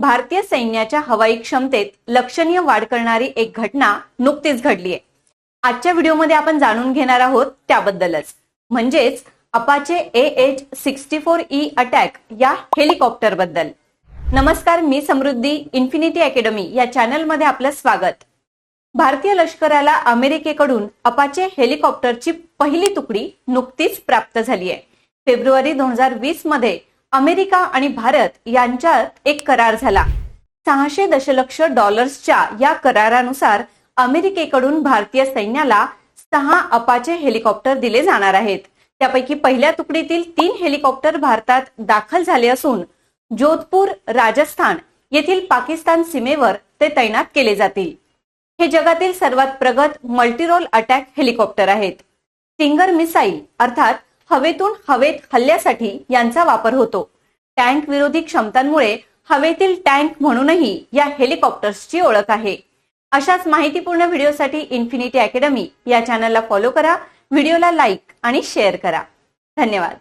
भारतीय सैन्याच्या हवाई क्षमतेत लक्षणीय वाढ करणारी एक घटना नुकतीच घडली आहे आजच्या व्हिडिओमध्ये आपण जाणून घेणार आहोत त्याबद्दलच. म्हणजेच Apache A H sixty four E attack या हेलिकॉप्टरबद्दल नमस्कार मी समृद्धी इन्फिनिटी अकॅडमी या चॅनलमध्ये आपलं स्वागत. भारतीय लष्कराला अमेरिकेकडून अपाचे हेलिकॉप्टरची पहिली तुकडी नुकतीच प्राप्त झाली आहे फेब्रुवारी दोन हजार वीसमध्ये अमेरिका आणि भारत यांच्यात एक करार झाला. सहाशे दशलक्ष डॉलर्सच्या या करारानुसार अमेरिकेकडून भारतीय सैन्याला सहा अपाचे हेलिकॉप्टर दिले जाणार आहेत. त्यापैकी पहिल्या तुकडीतील तीन हेलिकॉप्टर भारतात दाखल झाले असून जोधपूर राजस्थान येथील पाकिस्तान सीमेवर ते तैनात केले जातील. हे जगातील सर्वात प्रगत मल्टीरोल अटॅक हेलिकॉप्टर आहेत. सिंगर मिसाईल अर्थात हवेतून हवेत हल्ल्यासाठी यांचा वापर होतो. टँक विरोधी क्षमतांमुळे हवेतील टँक म्हणूनही या हेलिकॉप्टर्सची ओळख आहे. अशाच माहितीपूर्ण व्हिडिओसाठी इन्फिनिटी अकॅडमी या चॅनलला फॉलो करा व्हिडिओला लाईक आणि शेअर करा. धन्यवाद.